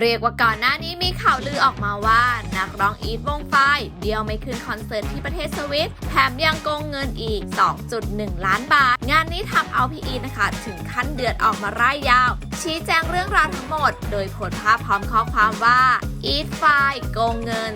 เรียกว่าก่อนหน้านี้มีข่าวลือออกมาว่านักร้องอีทวงไฟเดียวไม่ขึ้นคอนเสิร์ตที่ประเทศสวิตแถมยังโกงเงินอีก 2.1 ล้านบาท งานนี้ทำเอาพี่อีทนะคะ ถึงขั้นเดือดออกมาร่ายยาว ชี้แจงเรื่องราวทั้งหมด โดยโพสต์ภาพพร้อมข้อความว่าอีทไฟโกงเงิน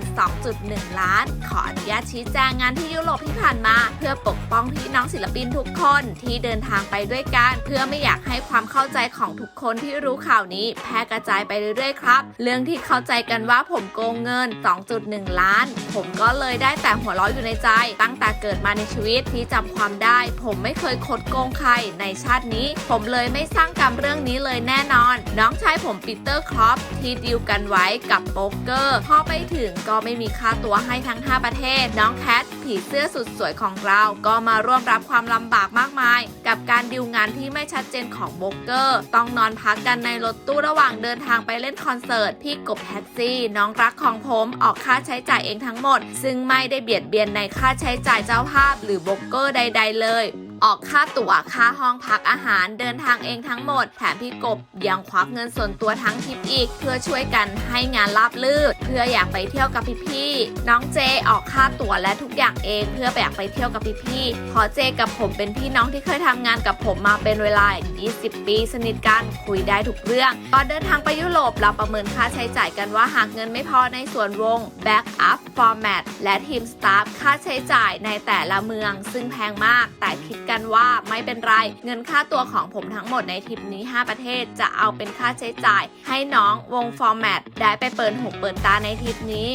2.1 ล้าน ขออนุญาตชี้แจงงานที่ยุโรปที่ผ่านมา เพื่อปกป้องพี่น้องศิลปินทุกคนที่เดินทางไปด้วยกัน เพื่อไม่อยากให้ความเข้าใจของทุกคนที่รู้ข่าวนี้แพร่กระจายไปเรื่อยๆครับ เรื่องที่เข้าใจกันว่าผมโกงเงิน 2.1 ล้าน ผมก็เลยได้แต่หัวเราะอยู่ในใจ ตั้งแต่เกิดมาในชีวิตที่จำความได้ ผมไม่เคยคดโกงใครในชาตินี้ ผมเลยไม่สร้างกรรมเรื่องนี้เลยแน่นอน น้องชายผมปีเตอร์ครอปที่ดีลกันไว้กับโป๊กเกอร์ พอไปถึงก็ไม่มีค่าตัวให้ทั้ง 5 ประเทศ น้องแคทผีเสื้อสุดสวยของเรา ก็มาร่วมรับความลำบากมากมาย กับการดิวงานที่ไม่ชัดเจนของโป๊กเกอร์ ต้องนอนพักกันในรถตู้ระหว่างเดินทางไปเล่นคอนเสิร์ตพี่กบแท็กซี่ น้องรักของผมออกค่าใช้จ่ายเองทั้งหมด ซึ่งไม่ได้เบียดเบียนในค่าใช้จ่ายเจ้าภาพ หรือโบกเกอร์ใด ๆ เลย ออกค่าตั๋วค่าห้องพักอาหารเดินทางเองทั้งหมด แถมพี่กบยังควักเงินส่วนตัวทั้งทริปอีก เพื่อช่วยกันให้งานราบลื่นเพื่ออยากไปเที่ยวกับพี่ๆน้องเจออกค่าตั๋วและทุกอย่างเอง เพื่ออยากไปเที่ยวกับพี่ๆเพอเจกับผมเป็นพี่น้องที่เคยทำงานกับผมมาเป็นเวลา 20 ปีสนิทกันคุยได้ทุกเรื่องตอนเดินทางไปยุโรปเราประเมินค่าใช้จ่ายกันว่าหากเงินไม่พอในส่วนวง Backup Format และทีมสตาฟค่าใช้จ่ายในแต่ละเมือง ซึ่งแพงมากแต่คิดกันว่าไม่เป็นไร เงินค่าตัวของผมทั้งหมดในทริปนี้ 5 ประเทศจะเอาเป็นค่าใช้จ่าย ให้น้องวงฟอร์แมตได้ไปเปิดหูเปิดตาในทริปนี้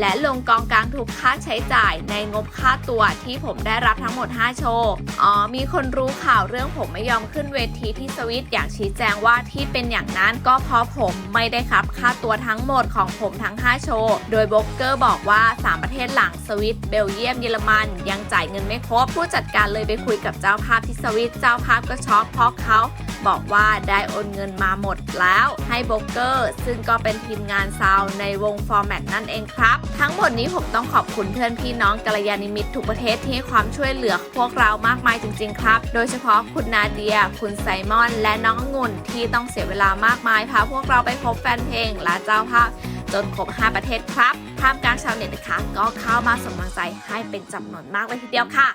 และลงกองกลางทุกค่าใช้จ่ายในงบค่าตัวที่ผมได้รับทั้งหมด 5 โชว์อ๋อมีคนรู้ข่าวเรื่องผมไม่ยอมขึ้นเวทีที่สวิตอยากชี้แจงว่าที่เป็นอย่างนั้นก็เพราะผมไม่ได้ครับค่าตัวทั้งหมดของผมทั้ง 5 โชว์ โดยบล็อกเกอร์บอกว่า 3 ประเทศหลังสวิตเบลเยียมเยอรมันยังจ่ายเงินไม่ครบ ผู้จัดการเลยไปคุยกับเจ้าภาพที่สวิตเจ้าภาพก็ช็อกเพราะเขาบอกว่าได้โอนเงินมาหมดแล้วให้โบรกเกอร์ ซึ่งก็เป็นทีมงานซาวในวงฟอร์แมตนั่นเองครับ ทั้งหมดนี้ผมต้องขอบคุณเพื่อนพี่น้องกัลยาณิมิตรทุกประเทศที่ให้ความช่วยเหลือพวกเรามากมายจริง ๆ ครับ โดยเฉพาะคุณนาเดีย คุณไซมอน และน้ององุ่นที่ต้องเสียเวลามากมายพาพวกเราไปพบแฟนเพลงและเจ้าภาพจนครบ 5 ประเทศครับท่ามกลางชาวเน็ตนะคะ ก็เข้ามาส่งกำลังใจให้เป็นจำนวนมากเลยทีเดียวค่ะ